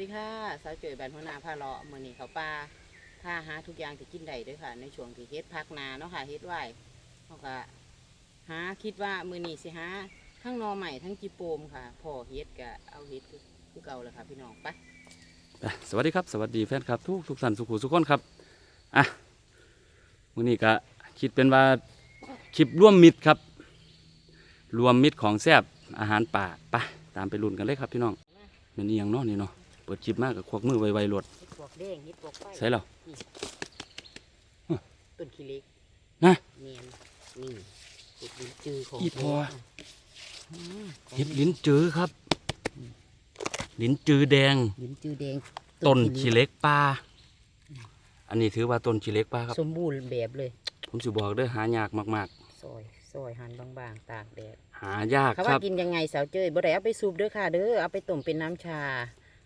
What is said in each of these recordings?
วัสดีค่ะสาวเจยบันหัวหน้าพาเลาะมือนี้เขาปลาถ้าหาทุกอย่างที่กินได้ด้วยค่ะ ในช่วงที่เฮ็ดพักนาเนาะค่ะเฮ็ดไหวเขาก็หาคิดว่ามือนี้สิหาทั้งนอใหม่ทั้งจีโปมค่ะพอเฮ็ดก็เอาเฮ็ดคือเก่าแล้วค่ะพี่น้องไปะสวัสดีครับ สวัสดีแฟนครับทุกทุกท่านสุขุสุขคนครับอะมือนี้ก็คิดเป็นว่าคลิปร่วมมิตรครับ รวมมิตรของแซบอาหารป่าไปตามไปลุ้นกันเลยครับพี่น้องเป็นอียังเนาะนี่เนาะ ปิดคลิปมากกับควักมือไวๆรวดเฮ็ดปวกแดงเฮ็ดปวกไฟใส่แล้ว ต้นขี้เหล็กนะ เนียนนี่เฮ็ดลิ้นจือของอีพออืมของเห็ดลิ้นจือครับ ลิ้นจือแดง ลิ้นจือแดงต้นขี้เหล็กปลาอันนี้ถือว่าต้นขี้เหล็กปลาครับ สมบูรณ์แบบเลย ผมสิบอกเด้อหายากมากซอยซอยหั่นบางๆ ตากแดดๆ หายากเขาคว่ารับ กินยังไงสาวเจ้ยบ่ได้เอาไปสูบเด้อค่ะเด้อเอาไปต้มเป็นน้ำชา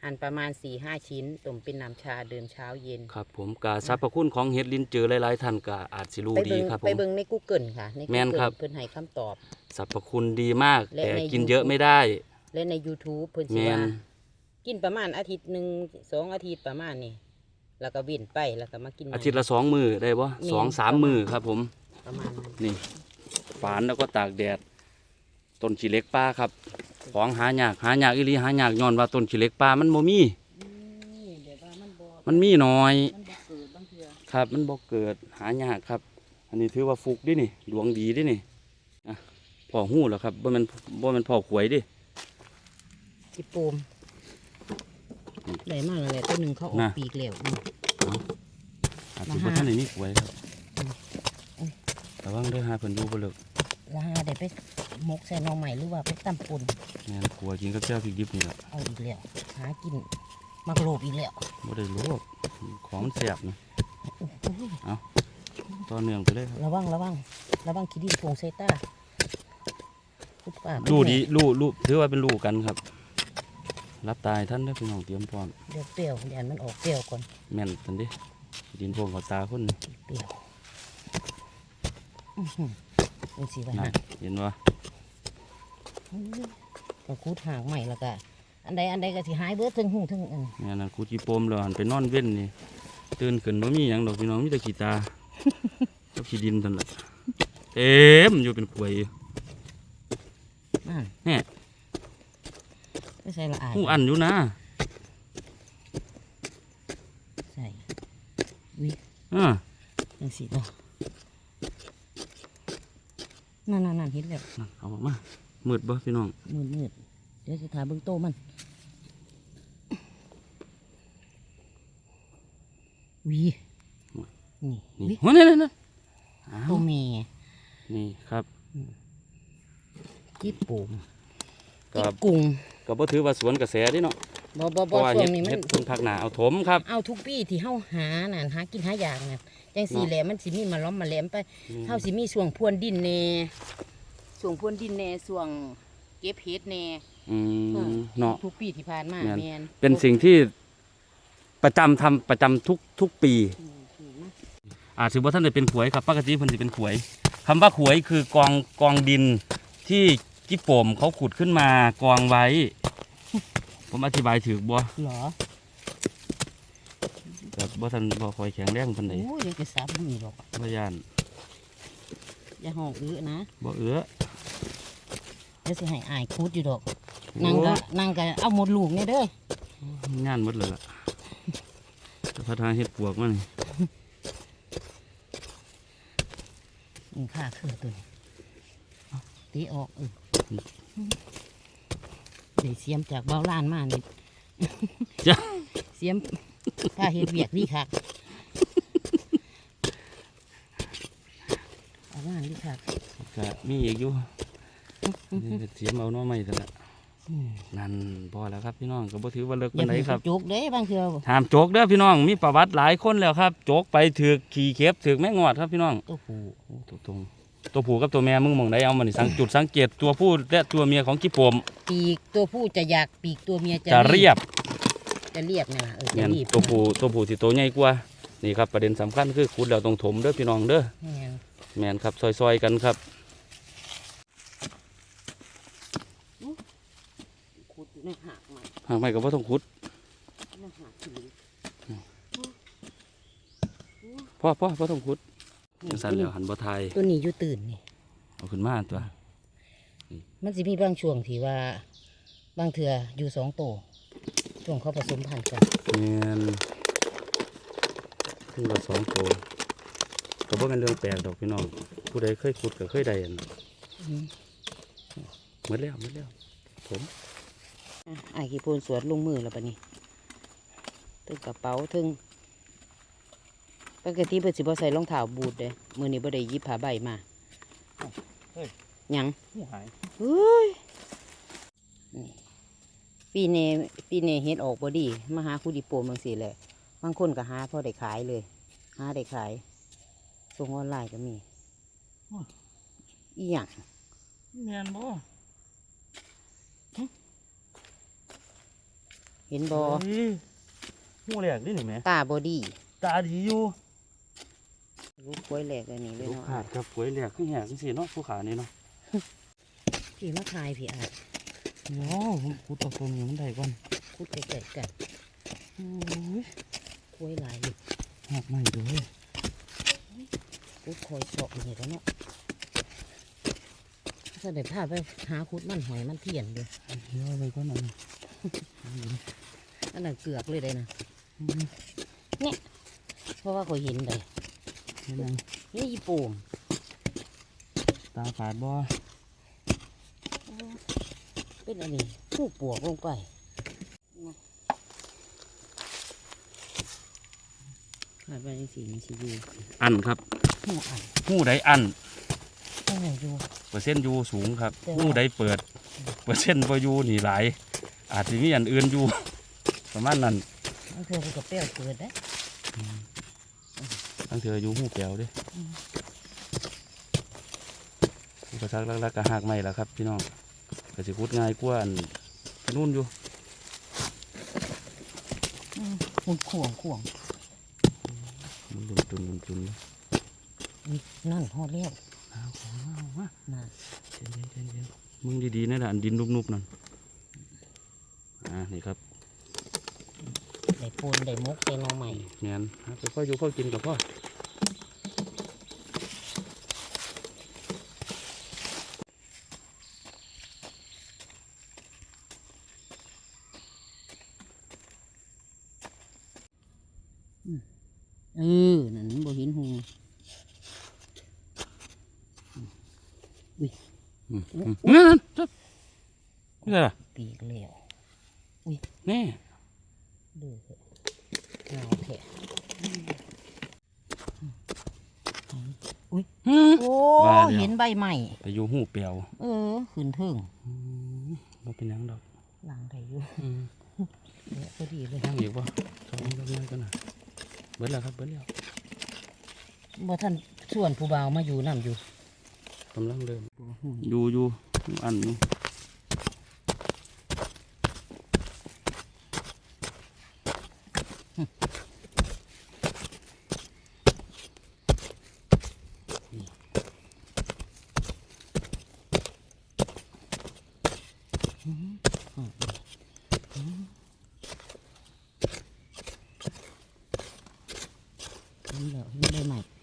หั่นประมาณ4ี่ห้าชิ้นต้มเป็นน้ำชาดื่มเช้าเย็น ครับผมกาสรรพคุณของเห็ดลิ้นจือหลายๆท่านก็อาจสิรู้ไปดีเบิ่งครับผไปม เบิ่งใน Google ค่ะ ใน แม่น Google ครับ เพิ่นให้คำตอบ สรรพคุณดีมาก และแต่ใน กิน YouTube เยอะไม่ได้ และใน YouTube เพิ่นสิแม่ว่านกินประมาณอาทิตย์หนึ่งสองอาทิตย์ประมาณนี้แล้วก็เวินไปแล้วก็มากินใหม่ อาทิตย์ละสองมือได้ปะแม่นสองสามมือครับผม ประมาณนั้นนี่ฝานแล้วก็ตากแดด ต้นขี้เหล็กปลาครับ ของหายากหายากอีหลีหายากย้อนว่าต้นขี้เหล็กปลามันโมมี นี่เดี๋ยวว่ามันบ่มันมีน้อยมันบ่เกิดบางเทื่อครับ มันบ่เกิดหายากครับ อันนี้ถือว่าฟุกดินี่ ดวงดีดินี่อะพ่อหู้แล้วครับบ่แมันบ่แมันพ่อขวยดิจิโปมได้มากเลยแหละตัวหนึงเขาออกน่ะ ปีกแล้วอืม อาจจะมาบ่หาทันได้นี่ขวยครับอืมระวังเด้อหาเพิ่นอยู่บ่เลิก แล้วหาได้ไปมกใส่หน่อใหม่หรือว่าไปตำป่นแม่นขัวกินกับเจ้าพริกดิบนี่แหละเอาอีกแล้วหากินมักโลบอีกแล้วบ่ได้โลภของมันแซ่บนะต่อเนื่องไปเลยครับระวังระวังระวังขี้ดินโผงใส่ตาปุ๊บป้ารู้ดีรู้รู้ถือว่าเป็นรู้กันครับ รับตายท่านเด้อพี่น้องเตรียมพร้อมเดี๋ยวเปรี้ยวเดี๋ยวมันออกเปรี้ยวก่อนแม่นทันเดิดินพวกเขาตาคนนี่เปรี้ยว อื้อหือดูสิว่านะเห็นว่าก็คูดหางใหม่แล้วก็อันใดอันใดก็สิหายเบิดถึงหูถึงอันแม่นั่นกูจีโปมแล้วหันไปนอนเว้นนี่ตื่นขึ้นบ่มีหยังดอกพี่น้องมีแต่ขี้ตากับขี้ดินเท่านั้นแหละเต็มอยู่เป็นขวยอยู่นั่นแน่ไม่ใส่ละอายหูอันอยู่นะใส่วิอ่าจังสิเนาะ นั่นนั่นนั่นเห็นแล้วนั่นเอาออกมามืดบ่พี่น้องมืดมืดเดี๋ยวสิถ่ายเบื้องโตมันวินี่นี่วิโอ้นี่นี่นี่อ้าตัววแม่นี่ครับที่ปูมก็ที่กุ้งก็บ่ถือว่าสวนกระแสเดิเนาะ บ่บ่เพบ่ราะว่าช่วเฮ็งดนี้มัเฮ็นดเพิ่นพักหนาเอาถมครับ เอาทุกปีที่เฮาหานั่นหากินหาอย่างนั่นจังสี่แหละมันสิมีมาล้อมมาแหลมไปเฮาสิมีช่วงพรวนดินแน่ช่วงพรวนดินแน่ช่วงเก็บเห็ดแน่ อืมเนาะ ทุกปีที่ผ่านมาแม่น แม่นเป็นสิ่งที่ประจำทำประจำทุกทุกปี อืมอืมอาจถือว่าท่านได้เป็นขวยครับปกติเพิ่นสิเป็นขวยคำว่าขวยคือกองกองดินที่จิโป่มเขาขุดขึ้นมากองไว้ ผมอธิบายถือบ่เหรอแบบบ่ท่านบ่คอยแข็งแรงปานใดโอ้ยเดี๋ยวจะสาบมีหรอกบ่ย่านอย่าห้องอื้อนะบ่เอื้อเดี๋ยวสิให้อายคูดอยู่ดอกนางก็นางก็เอาหมดลูกเนี่ยเด้อโอ้งานหมดเลยล่ะจะพัฒนาเฮ็ดปวกมันนี่ค่าคือตัวนี้เอาตีออกเออ เดี๋ยวเสียมจากเบาล้านมานี่จ้ะเสียมถ้าเฮ็ดเวียกนี่ค่ะเอางานนี่ค่ะก็มีอีกอยู่นี่ก็เสียมเอาหน้อไม้ซะละนั่นพอแล้วครับพี่น้องก็บ่ถือว่าเลิกอปาย่านใดเพิ่งครับจุกเด้บางเทื่อถามโจกเด้อพี่น้องมีประวัติหลายคนแล้วครับโจกไปถือกขี่เข็บถือกแม่งอดครับพี่น้องตัวผู้โอ้ตัวตรง ตัวผู้กับตัวแม่มึงมองได้เอามันสังจุดสังเกตตัวผู้และตัวเมียของกิปมปีกตัวผู้จะอยากปีกตัวเมียจะเรียบจะเรียบนะเออจะรีบตัวผู้ตัวผู้สิโตใหญ่กว่านี่ครับประเด็นสำคัญคือขุดเราต้องถมเด้อพี่น้องเด้อแมนครับซอยๆกันครับขุดในหากใหม่หากใม่ก็ว่าต้องขุดพ่อพ่อพ่อต้องขุด จังซั่นแล้วหันบ่ทายตัวนี้อยู่ตื่นนี่เอาขึ้นมาตัว มันสิมีบางช่วงที่ว่าบางเถื่ออยู่สองโตวช่วงเขาผสมพันธุ์กันแม่นขึ้นละสองตัวก็บ่เป็นเรื่องแปลกดอกพี่น้องผู้ใดเคยขุดก็เคยได้อันนั้นหมดแล้วหมดแล้วผมอะไอ้ขี้โพนสวดลงมือแล้วปะนี่ถึงกระเป๋าถึง ปกติเพิ่นสิบ่ใส่รองเท้าบูทเด้มื้อนี้บ่ได้หยิบผ้าใบมาหยังหูหายเฮ้ยนี่ปีนี้ปีนี้เฮ็ดออกบ่ดีมาหาคูดิโปมบางสิแหละบางคนก็หาพอได้ขายเลย หาได้ขายส่งออนไลน์ก็มีอีหยังแม่นบ่เห็นบ่หูแหลกดินี่แม่ตาบ่ดี ตาดีอยู่ ลูกกล้วยแหลกอันนี้เลยลูกเนาะขาดครับกล้วยแหลกขึ้นแหกจังซี่เนาะผู้ขานี่เนาะพี่มาทายพี่อาจโอ้ผมขุดเอาตัวนี้มันได้ก่อนพูดใกล้ๆกันโอ้ยกล้วยหลายอยู่หักใหม่เด้วยกูคอยเฉาะอยู่นี่แล้วเนาะถ้าได้พาไปหาคุดมันหอยมันเทียนเลยเดี๋ยวเอาไปก่อนอันนี้อันนั้นเกือกเลยได้นะเนี่ยเพราะว่าเขาเห็นเลย เห็นยังนี่อีโป่งตาฝาดบ่เป็นอันนี้ผู้ปวกลงไปขาดไปยังสีมันสิอยู่อันครับหัวอันหูใดอันต้องอยู่เปอร์เซ็นต์อยู่สูงครับแต่ว่าหูใดเปิด เปอร์เซ็นต์บ่อยู่นี่หลาย อาจจะมีอันอื่นอยู่ประมาณนั้นมันเธอไปกับเปรี้ยวเกิดได้ ทั้งเธออยู่หูแก้วเด้อุปสรรคหลักๆก็หักใหม่ละครับ พี่น้องก็สิขุดง่ายกว่าอันนู่นอยู่มันข่วงข่วงมันดุนตุนดุนตุนอุ๊ยนั่นหอดแล้วเอาของเอามาน่ะเย็นเย็นเย็นเย็นมึงดีๆนะล่ะอันดินนุบๆนั่นอ่านี่ครับได้ปูนได้มุกได้หนอใหม่แมนหาไปพ่ออยู่พ่อกินกับพ่อเออ นั่นบ่เห็นหู อืมอืม นั่นนั่นจับนี่ไงล่ะปีกแล้วแน่ดูเถอะเงาแท้อืมโอ้ว่าแล้วเห็นใบใหม่ไปอยู่หูเปียวเออขึ้นเทิงอืมบ่เป็นหยังดอกหลังได้อยู่อืมเละพอดีเลยทางอีกบ่สองดอกน้อยกันน่ะเบิดแล้วครับเบิดแล้วบ่ท่านส่วนผู้บ่าวมาอยู่นํอยู่ กำลังเริ่มอยู่อยู่อันอยู่เห็นแล้วเห็นใบใหม่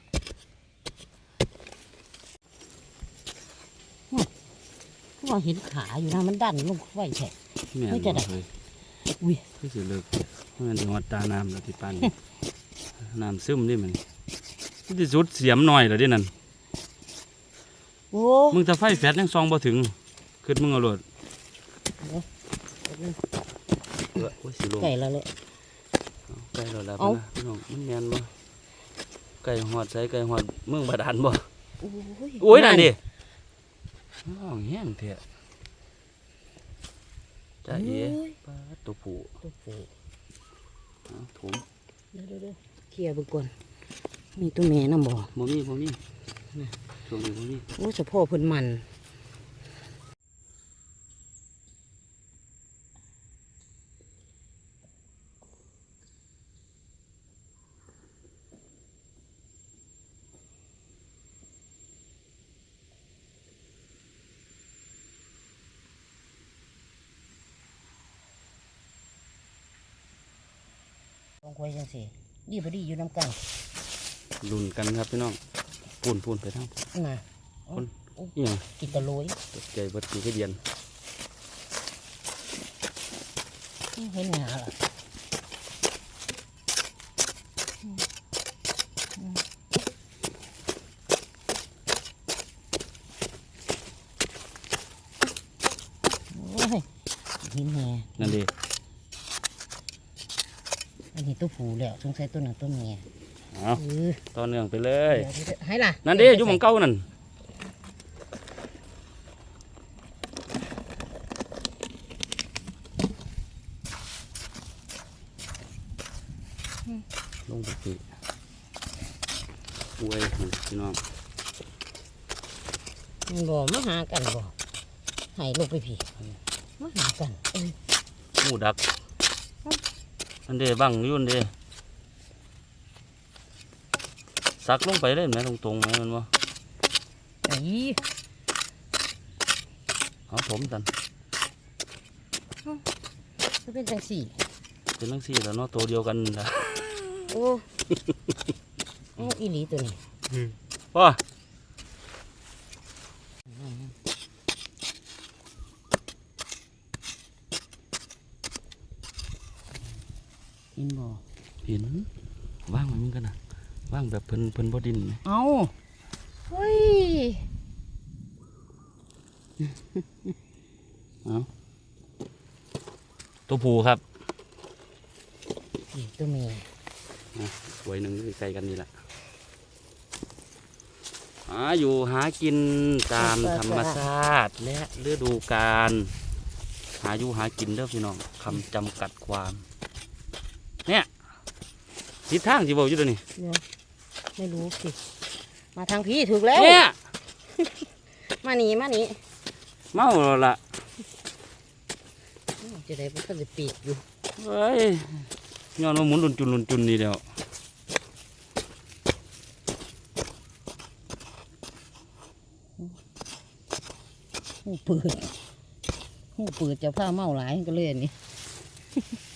ก็ว่าเห็นขาอยู่นะมันดันลงไว้แท้แม่นเฮ้ยจะได้บ่เลยอุ้ยคือสิเลิกมันถึงวัดตาน้ำแล้วที่ปานนี้น้ำซึมนี่มันมันสิสุดเสียมหน่อยแล้วเดินั่นโอ้มึงถ้าไฟแฟดยังซองบ่ถึงขึ้นมึงเอาโลดเออโอ้ยสิลงไก่แล้วเลยไก่แล้วล่ะเอ้าพี่น้องมันแม่นบ่ไก่หอดใส่ไก่หอดเมืองบาดาลบ่โอ้ยโอ้ยนั่นดิ น้องแห้งเถอะจ้าเอ๋โอ้ย ปลาตัวผู้ตัวผู้เอาถุงเดี๋ยวเดี๋ยวเดี๋ยวเคลียร์เบุก่อนมีตัวแม่น้ำบ่บ่มีบ่มีช่วงนี้บ่มีโอ้เฉพาะเพิ่นมัน ลงไว้จังสิดีบ่ดีอยู่น้ำกันลุ้นกันครับพี่น้องปูนปูนไปทางน่ะคนอีหยังกินตะโลยตกใจเบิดสีกระเดียนเห็นหนาล่ะโอ้ยเห็นแหน่ นั่นดิ อันนี้ ตัวผูแล้วสงสัยตัวนั้นตัวเมียเอาเออต่อเนื่องไปเลย เดี๋ยวเดี๋ยวให้ล่ะนั่นดิอยู่หมองเก้านั่นลงไปสิอวยหั่นพี่น้องมันบ่มาหากันบ่ให้ลูกไปพี่มาหากันเอ้ยหมูดัก อันเดบังอยุ่นเดสักลงไปเลยไหมตรงๆไหมมันวะไอ้เอาผมสันก็เป็นจังสี่เป็นลังสี่แล้วเนาะตัวเดียวกันนะโอ้โอ้อีหลีตัวนี้พ่อ เห็นบ่ เห็น ว่างไว้เหมือนกันนะว่างแบบเพิ่นเพิ่นบ่ดินไหมเอาเฮ้ยเอาตัวผูครับนี่ตัวเมียไว้หนึ่งอยู่ใกล้กันนี่แหละหาอยู่หากินตามธรรมชาติและฤดูกาลหาอยู่หากินเด้อพี่น้องคำจำกัดความเนี่ย ทิศทางที่บอกอยู่ตัวนี้เดี๋ยวไม่รู้สิมาทางพี่ถูกแล้วเนี่ยมานี่มานี่เมาแล้วล่ะจะได้มันก็จะปีกอยู่เฮ้ยย้อนว่าหมุนลุนจุนลุนจุนนี่เดียวหูปืดหูปืดจะผ้าเมาหลายก็เลยอันนี่ก็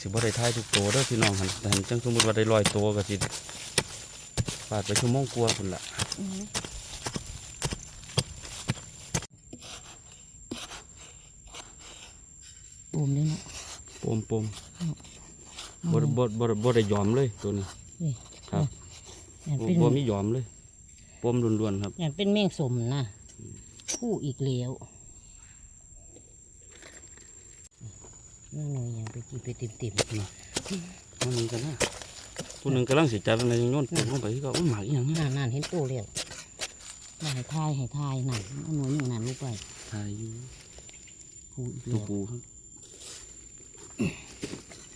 สิบ่ได้ทายทุกตัวเด้อพี่น้องหันแต่หันจังสมมติว่าได้ลอยตัวก็สิปาดไปชั่วโมงกว่าพุ่นละปูมเลยเนาะปมปมบ่ได้บ่บ่ได้บ่ได้ยอมเลยตัวนี้ครับอย่างบ่เป็นบ่มียอมเลยปมล้วนๆครับอย่างเป็นแมงสมนะผู้อีกแล้ว นั่นหน่อยอย่างไปกี่ไปติ่มติ่มๆนี่มันนึงกันนะผู้หนึงกำลังสิจับอะไรโยนปุ๊บลงไปที่ก็อุ้ยหมากอีหยังเนี่ยนั่นนั่นเห็นตัวแล้วมาให้ทายให้ทายนั่นเอาหน่วยอย่างนั้นลงไปทายอยู่ผู้อีกตัวแล้วปูครับ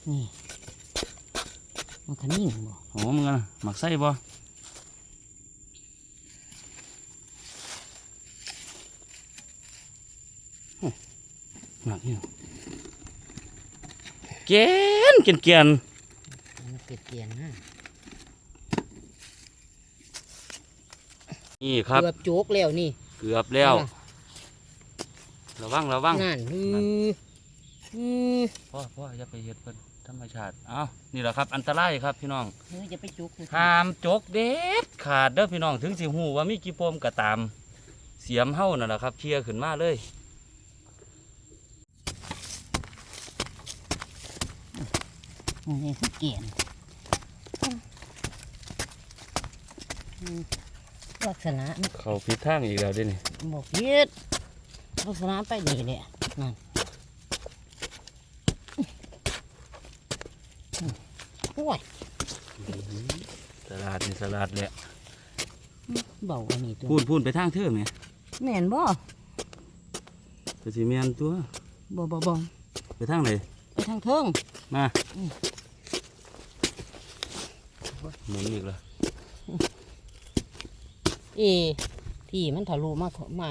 นี่มันขนิ่งบ่หอมกันนะหมักไส้บ่โอ้หมักเนี่ย เกนเกนเกนมันเปลี่ยนเปลี่ยนฮะนี่ครับ เกือบโจกแล้วนี่ เกือบแล้ว ระวังระวังนั่นฮือฮือพ่อพ่ออย่าไปเฮ็ดเพิ่นธรรมชาติเอ้านี่แหละครับ อันตรายครับพี่น้องเฮ้ยจะไปจุกเลยห้ามจกเด็ดขาดเด้อพี่น้องถึงสิหูว่ามีกี่ปมก็ตาม เสียมเฮานั่นแหละครับเคลียร์ขึ้นมาเลย นี่คือเกียนอืมลักษณะมันเขาผิดทางอีกแล้วเด้นี่บอกยืดลักษณะไปนี่แหละนั่นโอ้ยสลัดนี่สลัดแหละเบาอันนี้ตัวพูนพูนไปทางเธอไหมแม่นบ่ก็สิแม่นตัวบ่บ่บ่ไปทางไหนไปทางเทิงมาอืม หมุนอีกแล้วเอที่มันทะลุมาเถอะมา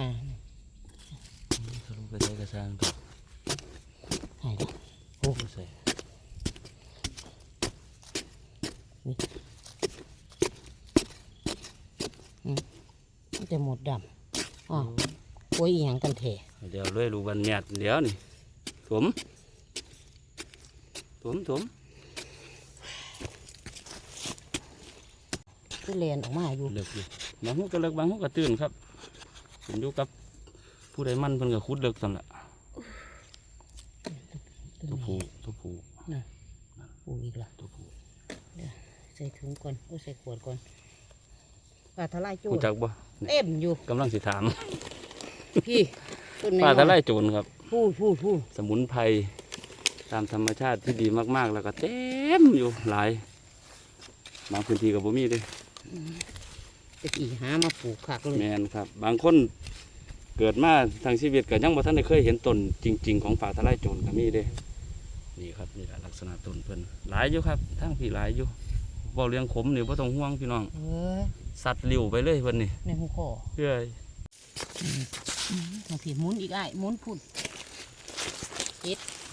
ทะลุไปใส่กระชังตัวหายละโอ้ใส่มันจะหมดดำอ๋อโอ้ยอหยังกันเถะเดี๋ยวเลยรูบันแมดเดี๋ยวนี่ถมถมถม คือแลนออกมาอยู่เลิกอยู่บางหูก็เลิกบางหูก็ตื่นครับเห็นอยู่กับ ผู้ใดมันเพิ่นก็คุดเลิกสั่นละตัวผู้ตัวผู้ปูอีกละตัวผู้ใส่ถุงก่อนก็ใส่ขวดก่อนปลาทะลายโจรู้รจักบ่เต็มอยู่กำลังสิถาม พี่ต้นปลาทะไลโจรครับ พูดพูดพูดสมุนไพรตามธรรมชาติที่ดีมากๆ แล้วก็เต็มอยู่หลายบางพื้นที่กับบ่มีเด้ ตะกี้หามาปลูกขักเลยแมนครับ บางคนเกิดมาทางชีวิตก็ยังบ่ทันได้เคยเห็นต้นจริง ๆ ของป่าทะไลโจรก็มีเด้ นี่ครับนี่ล่ะลักษณะต้นเพิ่นหลายอยู่ครับทั้งพี่หลายอยู่เว้าเรื่องขมนี่บ่ต้องห่วงพี่น้อง เอ้ยสัตว์ลิ้วไปเลยเพิ่นนี่ในหูคอเอ้ยทางผีหมุนอีกไอ้ายหมุนพุ่น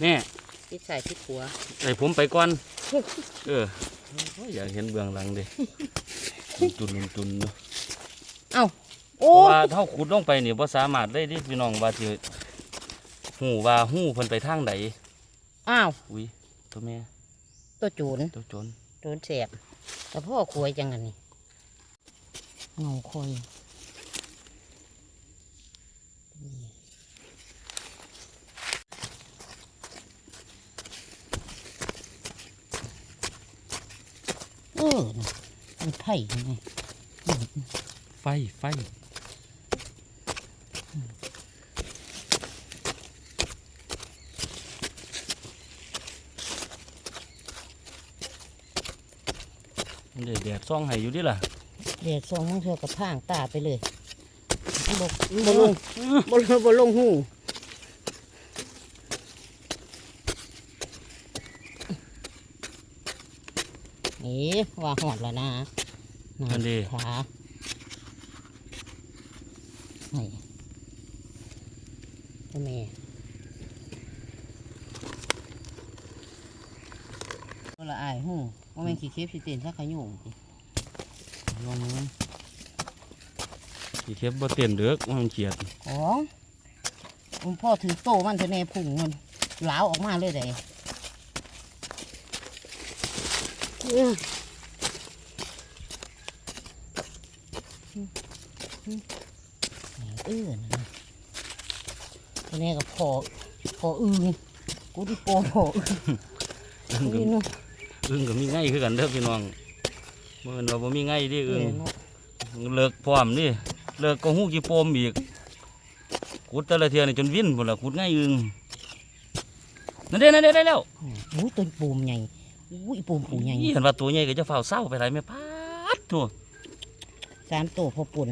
แน่ติดใส่ติดหัวให้ผมไปก่อน เออโอ้ยอยากเห็นเบื้องหลังเด้ จุนๆจุนๆเนาะเอ้าเพโอ้ราะว่าเท่าขุดลงไปนี่บ่สามารถได้ดิพี่น้องว่าสิหูว่าหูเพิ่นไปทางใดอ้าว อุ้ยตัวแม่ตัวโจรตัวโจรโจรแสบแต่พ่อควยจังอันนี้เงาคอยเออน่ะ มันไผ่ยังไงไฟ ไฟมันได้แดดซ่องให้อยู่ดิล่ะเดี๋ยวส่งมึงเธอกับพางตาไปเลยบกบลงบลงบลงหู นี่ว่าหอดแล้วนะนั่นดิขาไห้เจ้าแม่ก็ละอายหูว่าแม่นขี้เค็บสิเต้นสักขยุ่งสิลองมันขี้เข็บบ่เต้นเด้อว่ามันเขียดของผมพ่อถือโตมันเถอะแน่พุ่งมันหลาวออกมาเลยได้ อื้อเออนะเถอะแน่กับพ่อพ่ออึงกูที่โปพ่ออึงอึ้งก็นี่เนาะอึ้งก็มีไง่ายคือกันเด้อพี่น้องบ่แม่นว่าบ่มีไง่ายดิเออึ้งอเนาะเลิกพร้อมนี่เลิกก็หู้กี่โปมอีกขุดแต่ละเทื่อนี่จนวิ่นพุ่นละขุดง่ายอึงนั่นเด้นั่นเด้ได้แล้วอุ้ยตัวปูมใหญ่ อุ้ยปูมปูใหญ่เห็นว่าตัวใหญ่ก็จะเฝ้าเศร้าไปไหนไม่พาดตัวสามโตพอปุ่น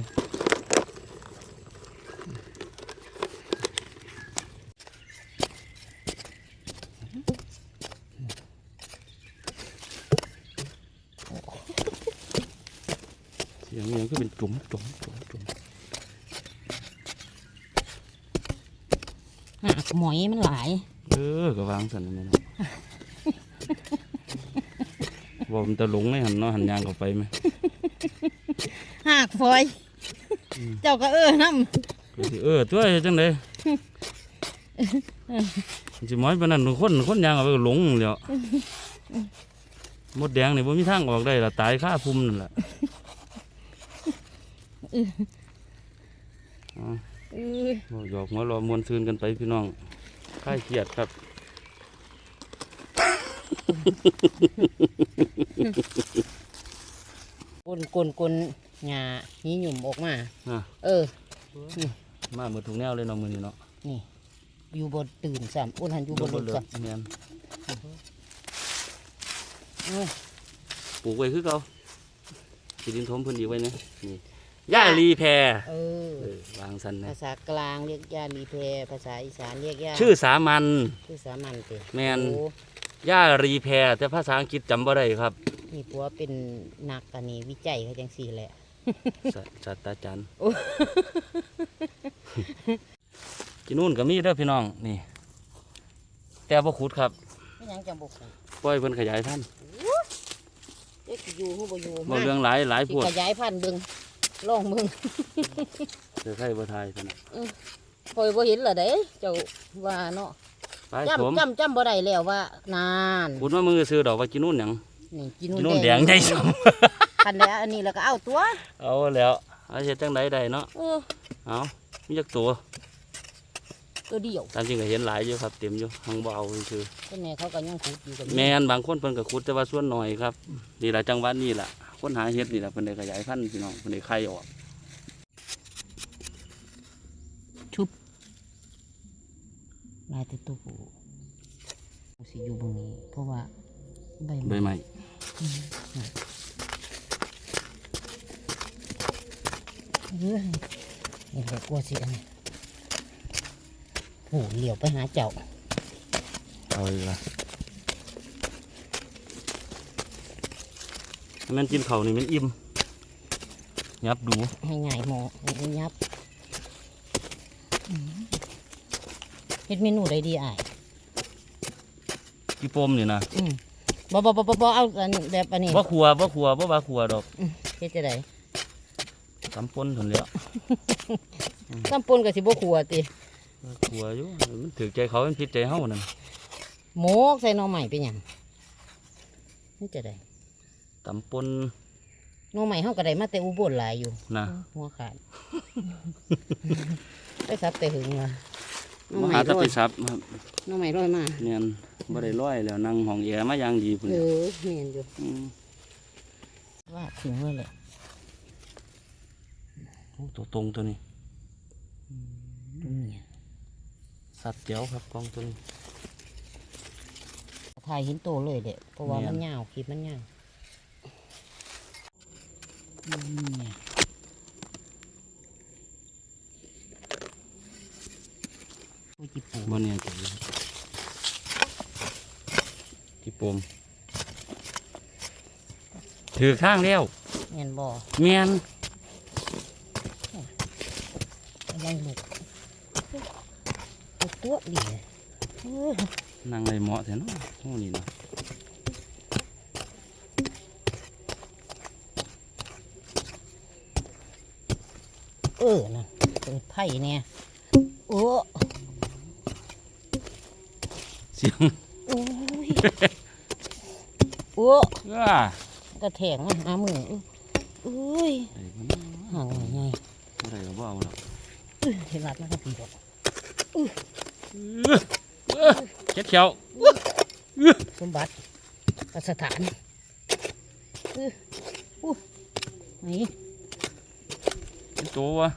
เสียงเงี้ยก็เป็นจุ๋มจุ๋มจุ๋มจุ๋มหากหมอยมันหลาย เออก็วางสันนั่นเนาะ บอกมันจะหลงในหันเนาะหันยางเข้าไปไหมหากฟอย เจ้าก็เออน้ำก็สิเออตัวเฮ็ดจังไดสิหมอยปานนั้นคนคนยางเอาไปก็หลงเดียวมดแดงนี่บ่มีทางออกได้ละตายคาพุ่มนั่นแหละอ๋อเอ้ยบ่หยอกหัวเรอมวนซืนกันไปพี่น้องคลายเครียดครับ กลกลกลหญ้าหีหยุ่มออกมา อะ เออ มาหมดทุกแนวเลยเนาะมื้อนี้เนาะนี่ อยู่บนตื่นสามอ้วนหันอยู่บนรถเลิก่อนกแม่นเอ้ยปลูกไว้คือเก่าสิดินทมเพิ่นอีกไว้นะนี่ย่าลีแพรเออ เออวางสันนะภาษากลางเรียกย่าลีเพภาษาอีสานเรียกย่าชื่อสามัญ ชื่อสามัญเตแม่น โอ้ ย่ารีแพรแต่ภาษาอังกฤษจำบ่ได้ครับนี่ผัวเป็นนักกันนี่วิจัยเขาจังสี่แหละ ศาศาสตราจารย์โอ้กินนู่นก็มีเด้อพี่น้องนี่ แต่บ่ขุดครับไม่ยังจำบุกปล่อยเพิ่นขยายพันธุ์เอ๊ะสิอยู่หูบ่อยู่บ่เรื่องหลายหลายสิพวดขยายพันธุ์เบิ่งลองเบิ่งเสือไข่บ่ทายซั่นน่ะคอยบ่เห็นเหรอเด้เจ้าว่าเนาะ ไปผมจำจำจำบ่ได้แล้วว่านานขุดมามือซื้อดอกว่ากินนู่นหยังนี่กินกินนู่นู่นนแดงใหญ่สมตคันได้อันนี้แล้วก็เอาตัวเอาแล้วเอาเฮ็ดจังไดได้เนาะเออเอามีจักตัวตัวเดียวตามจริงก็เห็นหลายอยู่ครับเต็มอยู่หังบ่เอาคือก็แม่เขาก็ยังขุดอยู่กับแม่นบางคนเพิ่นก็ขุดแต่ว่าส่วนน้อยครับนี่ล่ะจังหวัดนี้ล่ะคนหาเฮ็ดนี่ล่ะเพิ่นได้ขยายพันธุ์พี่น้องเพิ่นได้ไข่ออก ชุบ ลายแต่ตัวผู้สิอยู่บงนี้ เพราะว่าใบใบไม้ไม้เฮ้ยนี่แหละกลัวสิอันนี้ผู้เหลียวไปหาเจ้า เอาอีกละให้มันกินเขาวนี่มันอิ่ม ยับดู ให้ง่ายหมอให้ยับอืม เฮ็ดเมนูได้ดีอ้ายกี่ปมนี่นะอืมบ่บ่บ่บ่บ่เอาอันแบบอันนี้บ่ครัวบ่ครัวบ่ว่าครัวดอกเฮ็ดจะได้สำปนทนแหล้วซ้ำปนก็สิบ่ขัวติบ่ครัวอยู่มันถือใจเขามันผิดใจเฮานั่นหมกใส่หน่อใหม่เป็นหยังเฮ็ดจะได้ตำปนหน่อใหม่เฮาก็ได้มาแต่อุบลหลายอยู่นะหัวขาดไปซับแต่หึงว่ะห น่อมาใหม่หาร้แตะอไปยซับครับหน่อใหม่ร้อยมาเนียนบ่ได้ร้อยแล้วนั่งห้องแอร์มาอย่างดีพุ่นเอแหล้วอเห็นอยู่มว่าถึงเลยแหละโอ้ตัวตรงตัวนี้ตัวเนี้ยสัตว์เจียวครับกองตัวนี้ ถ่ายเห็นโตเลยเด็เพราะว่าแม่นมันยาวคลิปมันยาวอืมเนี่ยโอ้ย จิปูบ่เนี่ยใจที่ปมถือข้างแล้วเห็นบ่เมียนยังบุกบุกตัวดีเลยเออนั่งในเหมาะแท้เนาะโอ้นี่เนาะเออนั่นเปิดไผ่เนี่ยโอ้ เสียงโอ้ยโอ้อ้ากระแทงมาหามือเอ้ยไอ้มันห่างไงไงอะไรก็บ่เอาหรอกอื้อเห็นรัดแล้วก็ปีดอกเจ็ดเขียวสมบัติประสถานอื้ออู้นี่เป็นตัววะ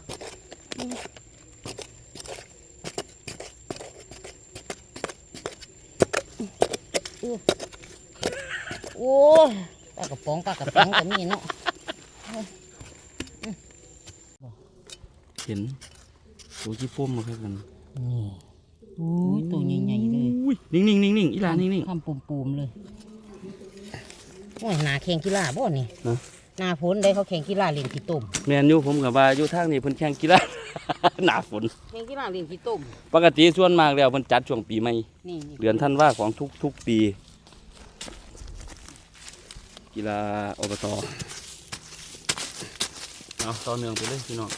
โอ้ยปลากระป๋องปลากระป๋องก็มีเนาะเห็นตัวขี้ฟ้มมาครับกันนี่โอ้ยตัวใหญ่ๆเลยอุ้ยนิ่งนิ่งนิ่งนิ่งอีหลานิ่งนิ่งข้ามปูมๆเลยโอ้ยหนาแข่งกีฬาบ่นี่นะ หนาพ้นได้เขาแข่งกีฬาเล่นขี้ต้มแมนอยู่ผมกับว่าอยู่ทางนี้เพิ่นแข่งกีฬา หนาฝน แข่งกีฬาเล่นขี้ต้มปกติส่วนมากแล้วเพิ่นจัดช่วงปีใหม่นี่นี่เดือนธันวาของทุกทุกปี กีฬาอบตเอาต่อเนื่องไปเลยพี่น้อง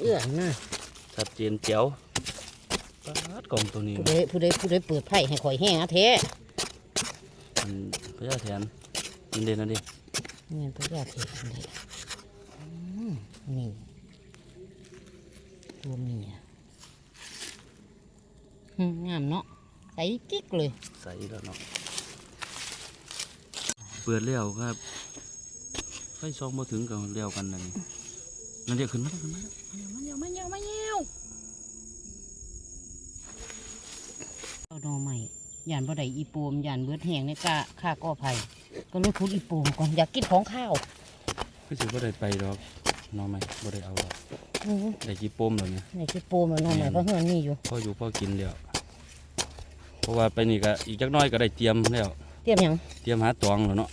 เอื้อนะชัดเจนเจ๋วปาดกล่องตัวนี้ผู้ใดผู้ใดผู้ใดเปิดไพ่ให้ข่อยแห้งอะเทะมัน พระเจ้าแทนมันเด่นนะดิเงินพระยาเทะอันนี้อืมนี่ตัวเมียหึงามเนาะใสกิ๊กเลย ใส่แล้วเนาะเปิดแล้วครับไฟซองมาถึงกับเลี้ยวกันนั่นนี่นั่นเดี๋ยวขึ้นมาแล้วขึ้นมาแล้วมาเยี่ยวมาเยี่ยวมาเยี่ยวเอาดอกใหม่ ยานบ่ได้อีโปมยานเบิดแห้งในกะค่าก่อไผ่ก็เลยพุดอีโปมก่อนอยากกินของข้าวคือสิบ่ได้ไปดอกน้องไหมบ่ได้เอาดอกอือได้กี่ปมแล้วเนี่ยในที่โปมแล้วน้องใหม่เพราะเฮือนมีอยู่พ่ออยู่พ่อกินแล้วเพราะว่าไปนี่ก็อีกจักหน้อยก็ได้เตรียมแล้วเตรียมหยังเตรียมหาตองแล้วเนาะ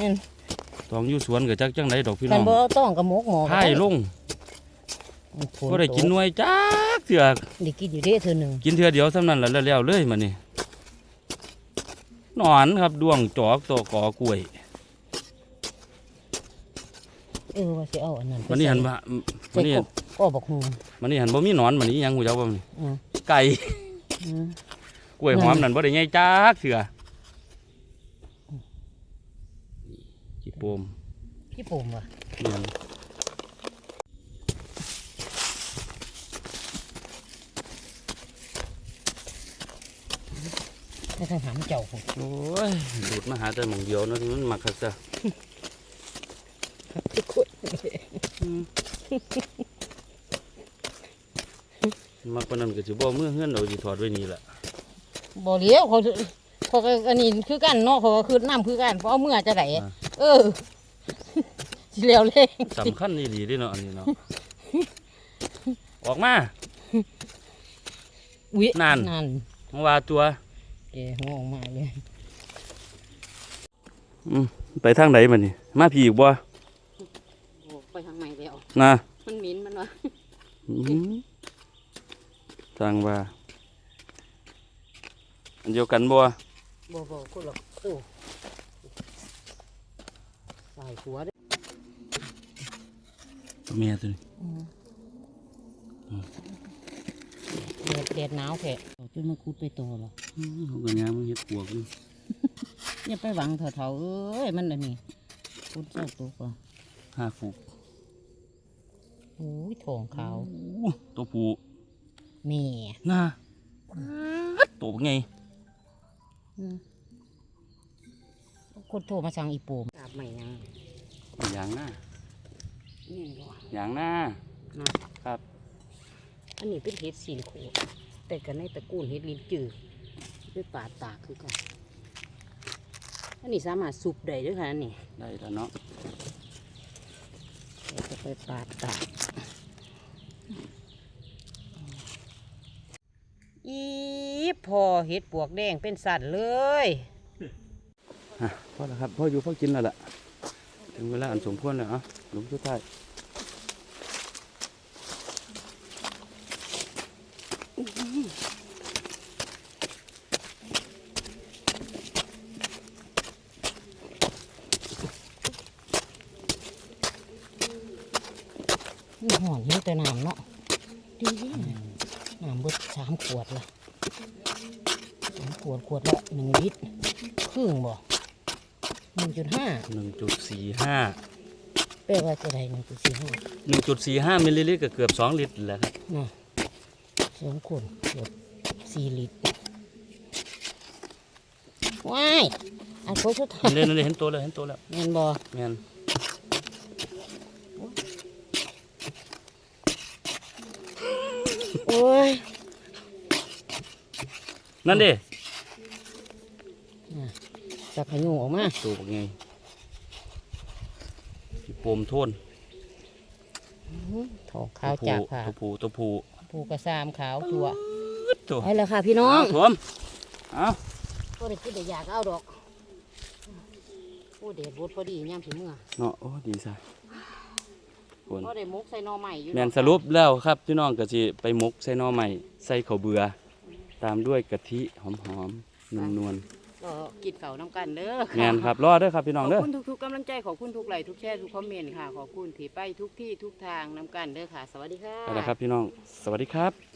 เห็นตองอยู่สวนก็จักจังไดดอกพี่กัน้นองบ่เอาต้องกับหมกหมอพายลงมันฝบ่ได้กินหน่วยจัก เถื่อเด็กกินอยู่เด้เธอหนึ่งกินเถือเดียวสำนั้นแล้วแล้วเลยมานนี่นอนครับดวงจอกตัวกอกล้วยเออว่าสิเอาอันนั้นไปมันนี่หันว่ามันนี่ก็บอกหูมันนี่หันบ่มีหนอนมันนี่ยังหูเจ้าบ่มีอะไก่กล้วยหอมนั่นบ่ได้ใหญ่จักเถือจิโปมพี่ปุ่มว่ะอ ยนไม่ต้องถามเจ้าผมโอ้ยดูดมาหาแต่หมองเดียวเนาะที่มันมักคักซะทุกคนมักปานนั้นก็สิบ่เอามือเฮือนเอาสิถอดไว้นี่ล่ะบ่เลี้ยวเขาเขาก็อันนี้คือกันเนาะเขาก็คือน้ำคือกันเพราะเอาเมื่อจะไหลเออสิเลี้ยวเลยสำคัญอีหลีเด้เนาะอันนี้เนาะออกมาอุ้ยนั่นนั่นมาว่าตัว เอ๋หัวออกมาเลยอืมไปทางไหนบัดนี้มาพี่อีกบ่โอ้ไปทางใหม่แล้วนะมันหมิ้นมันวะอืมทางว่าอันเดียวกันบ่บ่บ่คนละโอ้ใส่หัวเด้อแม่ตัวนี้แดดแดดหนาวแท้จนมันคุดไปโตแล้วอืม เขาก็ยามมึงเฮ็ดปวกอยู่อย่าไปหวังเถอะเถาเอ้ยมันอันนี้คุดเจ้าตัวกว่าห้าฟูกโอ้ยทองขาวโอ้ตัวผู้แม่น่าตัวไงอืมคนโทรมาสั่งอีโปมกราบใหม่ยังอย่างหน้านี่บ่อย่างหน้านะครับ อันนี้เป็นเห็ดสีโคดแต่กันในตระกูลเห็ดลิ้นจืด ด้วยป่าตากคือกันอันนี้สามารถสุบได้ด้วยค่ะอันนี้ได้แล้วเนาะเราจะไปป่าตากอีพอเห็ดปวกแดงเป็นสัตว์เลยอะพอแล้วครับพ่ออยู่พ่อกินแล้วล่ะ ถึงเวลาอันสมควรแล้วเอะหลุมสุดท้าย นี่หอนนี่แต่น้ำเนาะดีน้ำเบิดสามขวดละสามขวดขวดละหนึ่งลิตรครึ่งบ่หนึ่งจุดห้า หนึ่งจุดสี่ห้า แปลว่าจะได้หนึ่งจุดสี่ห้าหนึ่งจุดสี่ห้ามิลลิลิตรก็เกือบสองลิตรแหล้วครับเนาะสองขวดขวดสี่ลิตรว้ายอันโคสุดท้ายเล่นนั่นเลยเห็นตัวแล้วเห็นตัวแล้วแม่นบ่แม่นโอ้ยนั่นเด้สักขยุงออกมาตัวเป็นไง พี่โปมโทนถอกขาวจากค่ะตัวผู้ตัวผู้ผูกระซามขาวตัวตัวไปแล้วค่ะพี่น้องเอาถ่วมเอาก็ได้คิดได้อยากเอาดอกโอ้เด็ดบดพอดีย่ำถึงเมื่อเนาะโอ้ดีซะคนก็ได้มกใส่หนอใหม่อยู่แม่นสรุปแล้วครับพี่น้องก็สิไปหมกใส่หน่อใหม่ใส่ข้าวเบื่อ ตามด้วยกะทิหอมๆนวล ก็กินเขาวน้ำกันเด้อๆแม่นครับรอเด้อครับพี่น้องขอบเด้อคุณทุกๆกำลังใจขอบคุณทุกไลค์ทุกแชร์ทุกคอมเมนต์ค่ะ ขอบคุณที่ไปทุกที่ทุกทางน้ำกันเด้อค่ะ สวัสดีค่ะไปแล้วครับพี่น้องสวัสดีครับ